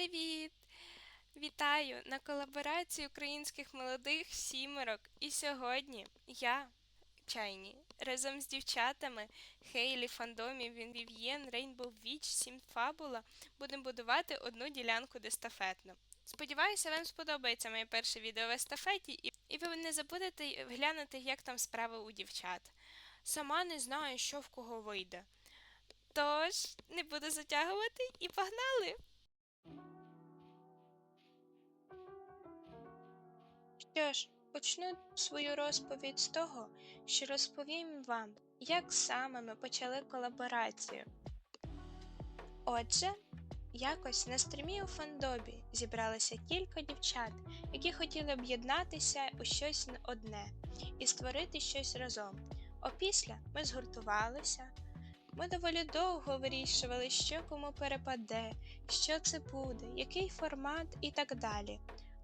Привіт! Вітаю на колаборації українських молодих сімерок. І сьогодні я, Чайні, разом з дівчатами Хейлі, Фандомі, Вів'єн, Рейнбоу Віч, Сім Фабула будемо будувати одну ділянку дестафетну. Сподіваюся, вам сподобається моє перше відео в естафеті, і ви не забудете глянути, як там справи у дівчат. Сама не знаю, що в кого вийде. Тож, не буду затягувати і погнали! Що ж, почну свою розповідь з того, що розповім вам, як саме ми почали колаборацію. Отже, якось на стрімі у фандобі зібралося кілька дівчат, які хотіли об'єднатися у щось одне і створити щось разом. Опісля ми згуртувалися. Ми доволі довго вирішували, що кому перепаде, що це буде, який формат і так далі.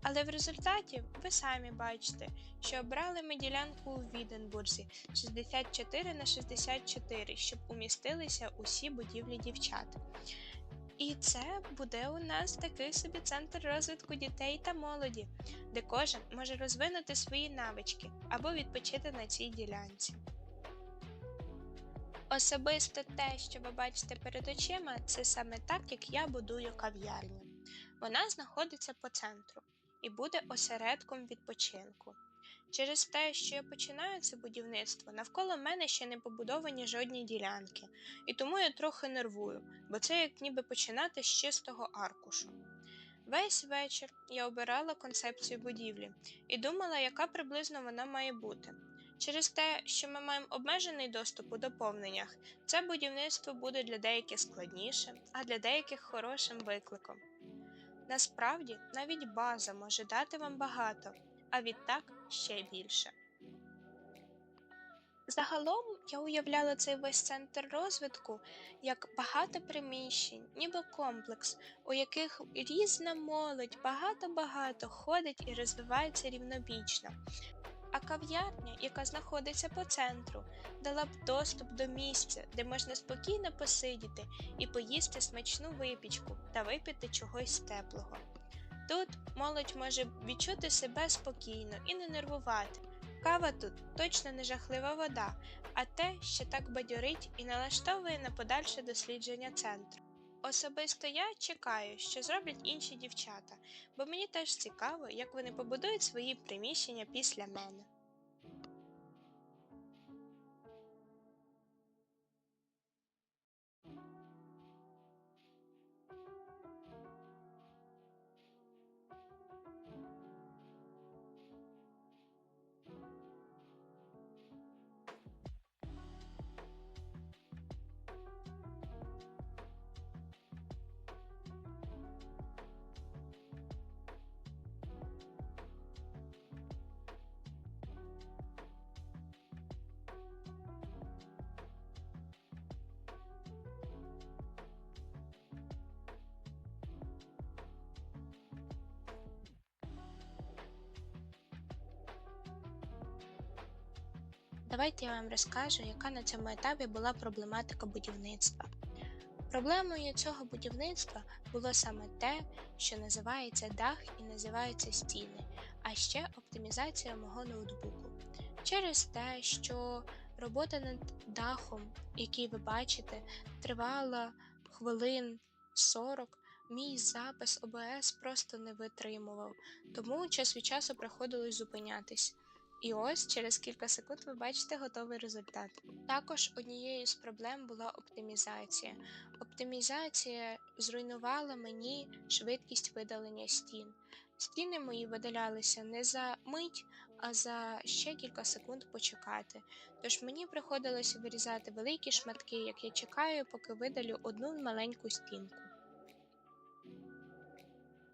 Але в результаті ви самі бачите, що обрали ми ділянку у Віденбурзі 64 на 64, щоб умістилися усі будівлі дівчат. І це буде у нас такий собі центр розвитку дітей та молоді, де кожен може розвинути свої навички або відпочити на цій ділянці. Особисто те, що ви бачите перед очима, це саме так, як я будую кав'ярню. Вона знаходиться по центру і буде осередком відпочинку. Через те, що я починаю це будівництво, навколо мене ще не побудовані жодні ділянки, і тому я трохи нервую, бо це як ніби починати з чистого аркушу. Весь вечір я обирала концепцію будівлі і думала, яка приблизно вона має бути. Через те, що ми маємо обмежений доступ у доповненнях, це будівництво буде для деяких складнішим, а для деяких хорошим викликом. Насправді, навіть база може дати вам багато, а відтак ще більше. Загалом я уявляла цей весь центр розвитку як багато приміщень, ніби комплекс, у яких різна молодь багато-багато ходить і розвивається рівнобічно. А кав'ярня, яка знаходиться по центру, дала б доступ до місця, де можна спокійно посидіти і поїсти смачну випічку та випити чогось теплого. Тут молодь може відчути себе спокійно і не нервувати. Кава тут точно не жахлива вода, а те, що так бадьорить і налаштовує на подальше дослідження центру. Особисто я чекаю, що зроблять інші дівчата, бо мені теж цікаво, як вони побудують свої приміщення після мене. Давайте я вам розкажу, яка на цьому етапі була проблематика будівництва. Проблемою цього будівництва було саме те, що називається дах і називаються стіни, а ще оптимізація мого ноутбуку. Через те, що робота над дахом, який ви бачите, тривала хвилин 40, мій запис ОБС просто не витримував, тому час від часу приходилось зупинятись. І ось через кілька секунд ви бачите готовий результат. Також однією з проблем була оптимізація. Оптимізація зруйнувала мені швидкість видалення стін. Стіни мої видалялися не за мить, а за ще кілька секунд почекати. Тож мені приходилося вирізати великі шматки, як я чекаю, поки видалю одну маленьку стінку.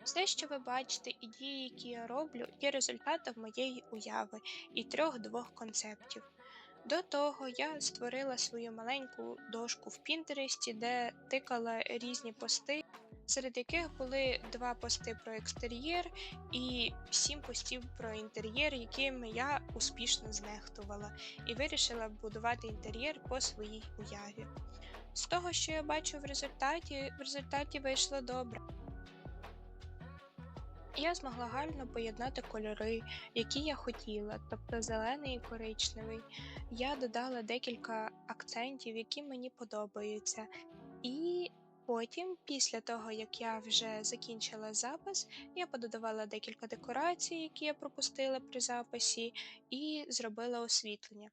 Все, що ви бачите, і дії, які я роблю, є результатом моєї уяви і трьох-двох концептів. До того я створила свою маленьку дошку в Пінтересті, де тикала різні пости, серед яких були два пости про екстер'єр і сім постів про інтер'єр, якими я успішно знехтувала, і вирішила будувати інтер'єр по своїй уяві. З того, що я бачу в результаті, в результаті вийшло добре. Я змогла гарно поєднати кольори, які я хотіла, тобто зелений і коричневий. Я додала декілька акцентів, які мені подобаються. І потім, після того, як я вже закінчила запис, я пододавала декілька декорацій, які я пропустила при записі, і зробила освітлення.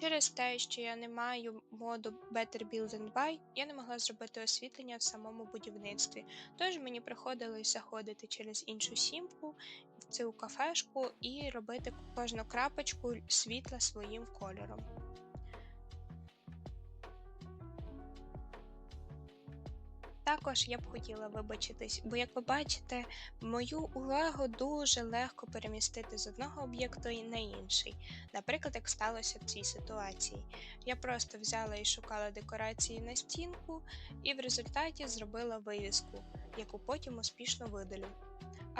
Через те, що я не маю моду Better Build and Buy, я не могла зробити освітлення в самому будівництві. Тож мені приходилось заходити через іншу сімку в цю кафешку і робити кожну крапочку світла своїм кольором. Також я б хотіла вибачитись, бо як ви бачите, мою увагу дуже легко перемістити з одного об'єкту на інший. Наприклад, як сталося в цій ситуації. Я просто взяла і шукала декорації на стінку, і в результаті зробила вивіску, яку потім успішно видалю.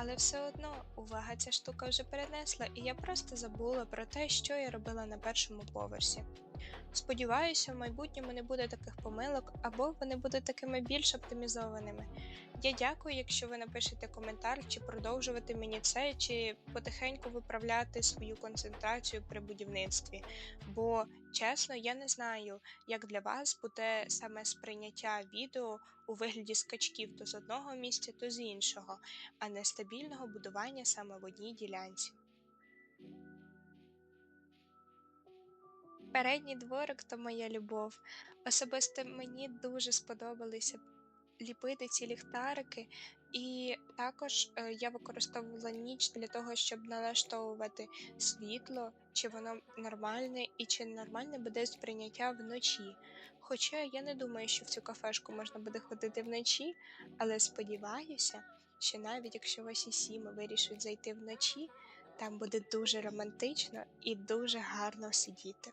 Але все одно увага ця штука вже перенесла, і я просто забула про те, що я робила на першому поверсі. Сподіваюся, в майбутньому не буде таких помилок, або вони будуть такими більш оптимізованими. Я дякую, якщо ви напишете коментар, чи продовжувати мені це, чи потихеньку виправляти свою концентрацію при будівництві. Бо, чесно, я не знаю, як для вас буде саме сприйняття відео у вигляді скачків то з одного місця, то з іншого, а не стабільного будування саме в одній ділянці. Передній дворик то моя любов. Особисто мені дуже сподобалося ліпити ці ліхтарики, і також е, я використовувала ніч для того, щоб налаштовувати світло, чи воно нормальне і чи нормальне буде сприйняття вночі. Хоча я не думаю, що в цю кафешку можна буде ходити вночі, але сподіваюся, що навіть якщо ваші сіми вирішать зайти вночі, там буде дуже романтично і дуже гарно сидіти.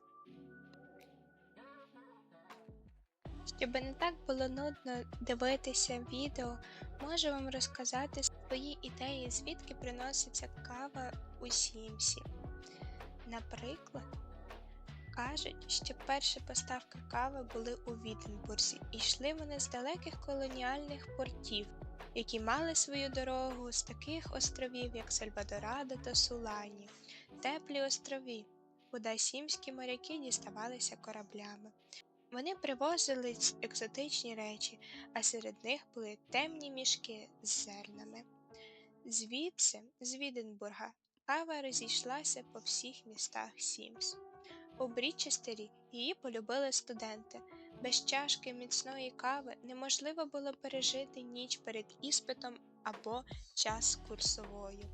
Щоб не так було нудно дивитися відео, можу вам розказати свої ідеї, звідки приноситься кава у Сімсі. Наприклад, кажуть, що перші поставки кави були у Віденбурзі, і йшли вони з далеких колоніальних портів, які мали свою дорогу з таких островів, як Сальвадорадо та Сулані, теплі острови, куди сімські моряки діставалися кораблями. Вони привозили екзотичні речі, а серед них були темні мішки з зернами. Звідси, з Віденбурга, кава розійшлася по всіх містах Сімс. У Брічестері її полюбили студенти. Без чашки міцної кави неможливо було пережити ніч перед іспитом або час курсовою.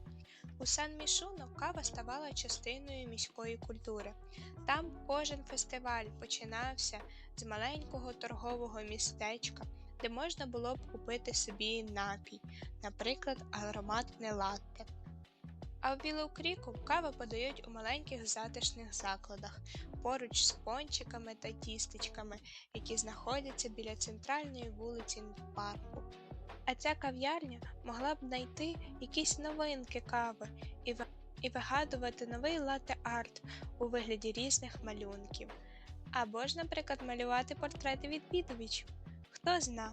У Сан Мішуно кава ставала частиною міської культури. Там кожен фестиваль починався з маленького торгового містечка, де можна було б купити собі напій, наприклад, ароматне латте. А в Білу Кріку каву подають у маленьких затишних закладах поруч з пончиками та тістечками, які знаходяться біля центральної вулиці парку. А ця кав'ярня могла б знайти якісь новинки кави і і вигадувати новий латте-арт у вигляді різних малюнків. Або ж, наприклад, малювати портрети відвідувачів. Хто зна.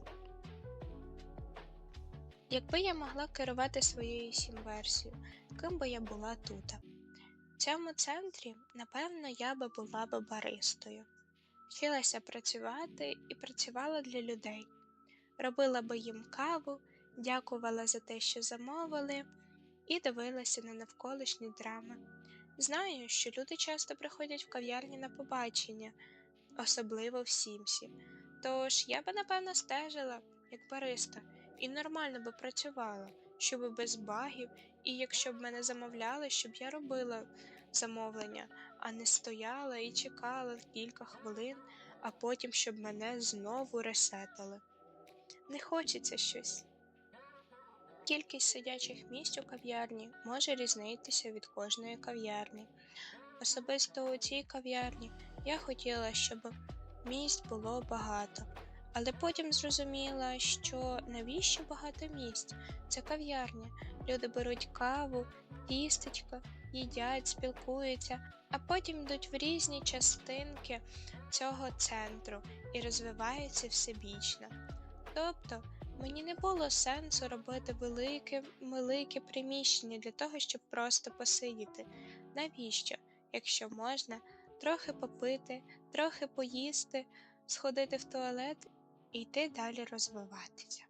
Якби я могла керувати своєю сім-версією, ким би я була тут? В цьому центрі, напевно, я би була б баристою. Вчилася працювати і працювала для людей робила би їм каву, дякувала за те, що замовили, і дивилася на навколишні драми. Знаю, що люди часто приходять в кав'ярні на побачення, особливо в Сімсі. Тож я би, напевно, стежила, як бариста, і нормально би працювала, щоб без багів, і якщо б мене замовляли, щоб я робила замовлення, а не стояла і чекала кілька хвилин, а потім щоб мене знову ресетали не хочеться щось. Кількість сидячих місць у кав'ярні може різнитися від кожної кав'ярні. Особисто у цій кав'ярні я хотіла, щоб місць було багато, але потім зрозуміла, що навіщо багато місць? Це кав'ярня. Люди беруть каву, тістечко, їдять, спілкуються, а потім йдуть в різні частинки цього центру і розвиваються всебічно. Тобто Мені не було сенсу робити велике, велике приміщення для того, щоб просто посидіти. Навіщо? Якщо можна трохи попити, трохи поїсти, сходити в туалет і йти далі розвиватися.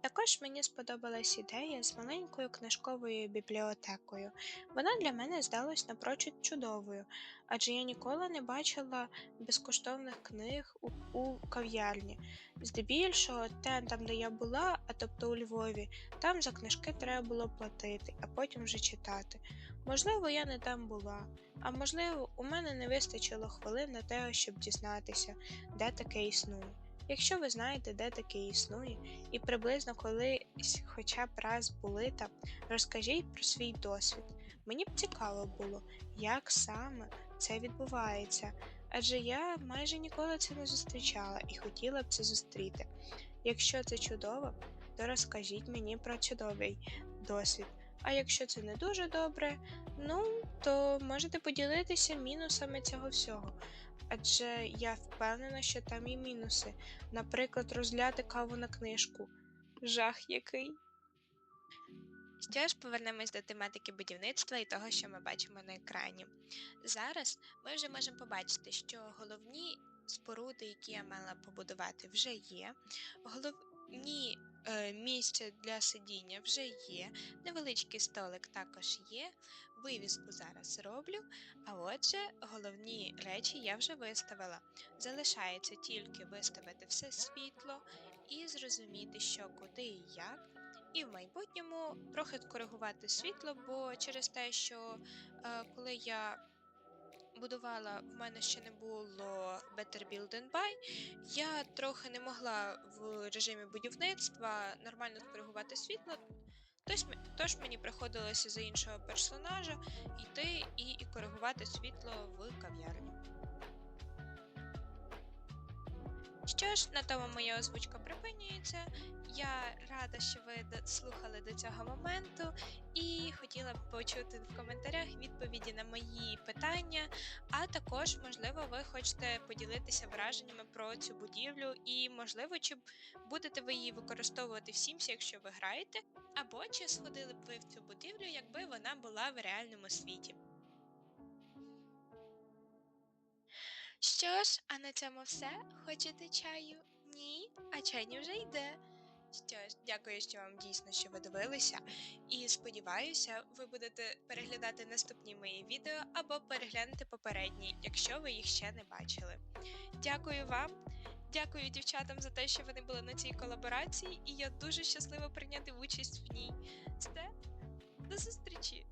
Також мені сподобалась ідея з маленькою книжковою бібліотекою. Вона для мене здалась напрочуд чудовою, адже я ніколи не бачила безкоштовних книг у, у кав'ярні. Здебільшого, те, там, де я була, а тобто у Львові, там за книжки треба було платити, а потім вже читати. Можливо, я не там була, а можливо, у мене не вистачило хвилин на те, щоб дізнатися, де таке існує. Якщо ви знаєте, де таке існує, і приблизно колись хоча б раз були там, розкажіть про свій досвід. Мені б цікаво було, як саме це відбувається, адже я майже ніколи це не зустрічала і хотіла б це зустріти. Якщо це чудово, то розкажіть мені про чудовий досвід. А якщо це не дуже добре, ну то можете поділитися мінусами цього всього. Адже я впевнена, що там і мінуси. Наприклад, розляти каву на книжку. Жах який. Що ж, повернемось до тематики будівництва і того, що ми бачимо на екрані. Зараз ми вже можемо побачити, що головні споруди, які я мала побудувати, вже є. Головні е, місця для сидіння вже є. Невеличкий столик також є. Вивіску зараз роблю. А отже, головні речі я вже виставила. Залишається тільки виставити все світло і зрозуміти, що куди і як. І в майбутньому трохи коригувати світло, бо через те, що е, коли я будувала, в мене ще не було Better Build and Buy, я трохи не могла в режимі будівництва нормально коригувати світло. Тож, мені приходилося за іншого персонажа йти і коригувати світло в кав'ярні. Що ж, на тому моя озвучка припинюється. Я рада, що ви слухали до цього моменту, і хотіла б почути в коментарях відповіді на мої питання. А також, можливо, ви хочете поділитися враженнями про цю будівлю, і, можливо, чи будете ви її використовувати в Sims, якщо ви граєте, або чи сходили б ви в цю будівлю, якби вона була в реальному світі. Що ж, а на цьому все. Хочете чаю? Ні, а чайні вже йде. Що ж, дякую, що вам дійсно що ви дивилися, і сподіваюся, ви будете переглядати наступні мої відео або переглянути попередні, якщо ви їх ще не бачили. Дякую вам, дякую дівчатам за те, що вони були на цій колаборації, і я дуже щаслива прийняти участь в ній. Це до зустрічі!